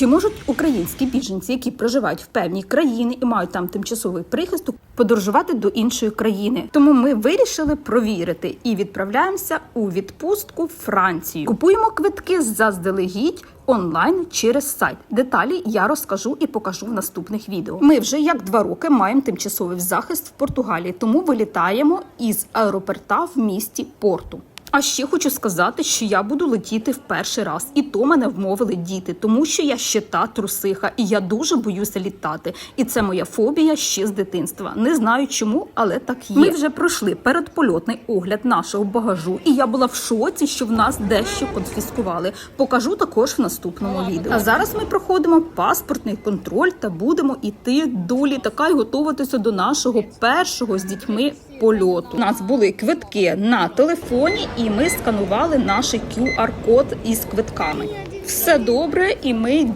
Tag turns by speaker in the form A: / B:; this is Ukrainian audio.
A: Чи можуть українські біженці, які проживають в певній країні і мають там тимчасовий прихисток, подорожувати до іншої країни? Тому ми вирішили провірити і відправляємося у відпустку в Францію. Купуємо квитки заздалегідь. Онлайн через сайт деталі я розкажу і покажу в наступних відео. Ми вже як два роки маємо тимчасовий захист в Португалії, тому вилітаємо із аеропорта в місті Порту. А ще хочу сказати, що я буду летіти в перший раз, і то мене вмовили діти, тому що я ще та трусиха, і я дуже боюся літати. І це моя фобія ще з дитинства. Не знаю чому, але так є. Ми вже пройшли передпольотний огляд нашого багажу, і я була в шоці, що в нас дещо конфіскували. Покажу також в наступному відео. А зараз ми проходимо паспортний контроль та будемо іти до літака і готуватися до нашого першого з дітьми польоту. У нас були квитки на телефоні, і ми сканували наш QR-код із квитками. Все добре, і ми йдемо.